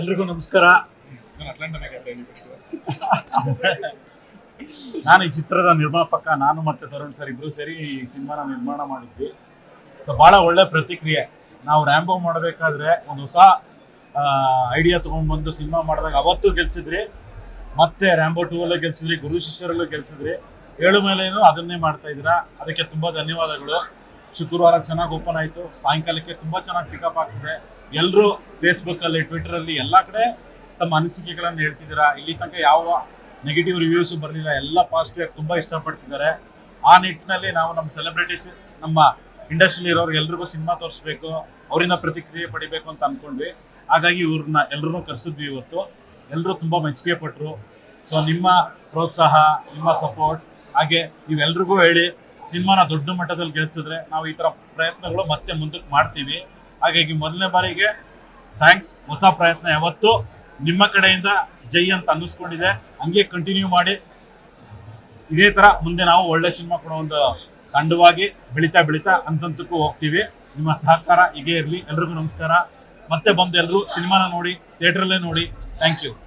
ಎಲ್ರಿಗೂ ನಮಸ್ಕಾರ. ನಾನು ಈ ಚಿತ್ರದ ನಿರ್ಮಾಪಕ ನಾನು ಮತ್ತೆ ತರುಣ್ ಸರ್ ಇಬ್ರು ಸೇರಿ ಈ ಸಿನಿಮಾನ ನಿರ್ಮಾಣ ಮಾಡಿದ್ವಿ. ಸೊ ಬಹಳ ಒಳ್ಳೆ ಪ್ರತಿಕ್ರಿಯೆ. ನಾವು ರ್ಯಾಂಬೋ ಮಾಡಬೇಕಾದ್ರೆ ಒಂದು ಹೊಸ ಐಡಿಯಾ ತೊಗೊಂಡ್ಬಂದು ಸಿನಿಮಾ ಮಾಡಿದಾಗ ಅವತ್ತು ಗೆಲ್ಸಿದ್ರಿ ಮತ್ತೆ ರ್ಯಾಂಬೋ ಟೂ ಅಲ್ಲೂ ಗೆಲ್ಸಿದ್ರಿ ಗುರು ಶಿಷ್ಯರಲ್ಲೂ ಗೆಲ್ಸಿದ್ರಿ. ಏಳು ಮೇಲೇನು ಅದನ್ನೇ ಮಾಡ್ತಾ ಇದ್ದೀರಾ? ಅದಕ್ಕೆ ತುಂಬಾ ಧನ್ಯವಾದಗಳು. ಶುಕ್ರವಾರ ಚೆನ್ನಾಗಿ ಓಪನ್ ಆಯಿತು. ಸಾಯಂಕಾಲಕ್ಕೆ ತುಂಬಾ ಚೆನ್ನಾಗಿ ಪಿಕಪ್ ಆಗ್ತಿದೆ. ಎಲ್ಲರೂ ಫೇಸ್ಬುಕ್ಕಲ್ಲಿ ಟ್ವಿಟರಲ್ಲಿ ಎಲ್ಲ ಕಡೆ ತಮ್ಮ ಅನಿಸಿಕೆಗಳನ್ನು ಹೇಳ್ತಿದ್ದೀರಾ? ಇಲ್ಲಿ ತನಕ ಯಾವ ನೆಗೆಟಿವ್ ರಿವ್ಯೂಸ್ ಬರಲಿಲ್ಲ, ಎಲ್ಲ ಪಾಸಿಟಿವ್ ಆಗಿ ತುಂಬ ಇಷ್ಟಪಡ್ತಿದ್ದಾರೆ. ಆ ನಿಟ್ಟಿನಲ್ಲಿ ನಾವು ನಮ್ಮ ಸೆಲೆಬ್ರಿಟೀಸ್ ನಮ್ಮ ಇಂಡಸ್ಟ್ರಿಲಿ ಇರೋರು ಎಲ್ರಿಗೂ ಸಿನಿಮಾ ತೋರಿಸ್ಬೇಕು ಅವರಿಂದ ಪ್ರತಿಕ್ರಿಯೆ ಪಡಿಬೇಕು ಅಂತ ಅನ್ಕೊಂಡ್ವಿ. ಹಾಗಾಗಿ ಇವ್ರನ್ನ ಎಲ್ಲರೂ ಕರೆಸಿದ್ವಿ ಇವತ್ತು. ಎಲ್ಲರೂ ತುಂಬ ಮೆಚ್ಚುಗೆ ಪಟ್ಟರು ಸೊ ನಿಮ್ಮ ಪ್ರೋತ್ಸಾಹ, ನಿಮ್ಮ ಸಪೋರ್ಟ್ ಹಾಗೆ ನೀವೆಲ್ರಿಗೂ ಹೇಳಿ, ಸಿನಿಮಾನ ದೊಡ್ಡ ಮಟ್ಟದಲ್ಲಿ ಗೆಲ್ಸಿದ್ರೆ ನಾವು ಈ ಥರ ಪ್ರಯತ್ನಗಳು ಮತ್ತೆ ಮುಂದಕ್ಕೆ ಮಾಡ್ತೀವಿ. ಹಾಗಾಗಿ ಮೊದಲನೇ ಬಾರಿಗೆ ಥ್ಯಾಂಕ್ಸ್ ಹೊಸ ಪ್ರಯತ್ನ ಯಾವತ್ತು ನಿಮ್ಮ ಕಡೆಯಿಂದ ಜೈ ಅಂತ ಅನ್ನಿಸ್ಕೊಂಡಿದೆ. ಹಂಗೆ ಕಂಟಿನ್ಯೂ ಮಾಡಿ. ಇದೇ ತರ ಮುಂದೆ ನಾವು ಒಳ್ಳೆ ಸಿನಿಮಾ ಕೊಡೋ ಒಂದು ತಂಡವಾಗಿ ಬೆಳೀತಾ ಬೆಳೀತಾ ಅಂತಂತಕ್ಕೂ ಹೋಗ್ತೀವಿ. ನಿಮ್ಮ ಸಹಕಾರ ಹೀಗೆ ಇರಲಿ. ಎಲ್ರಿಗೂ ನಮಸ್ಕಾರ. ಮತ್ತೆ ಬಂದು ಎಲ್ಲರೂ ಸಿನಿಮಾನ ನೋಡಿ ಥಿಯೇಟ್ರಲ್ಲೇ ನೋಡಿ. Thank you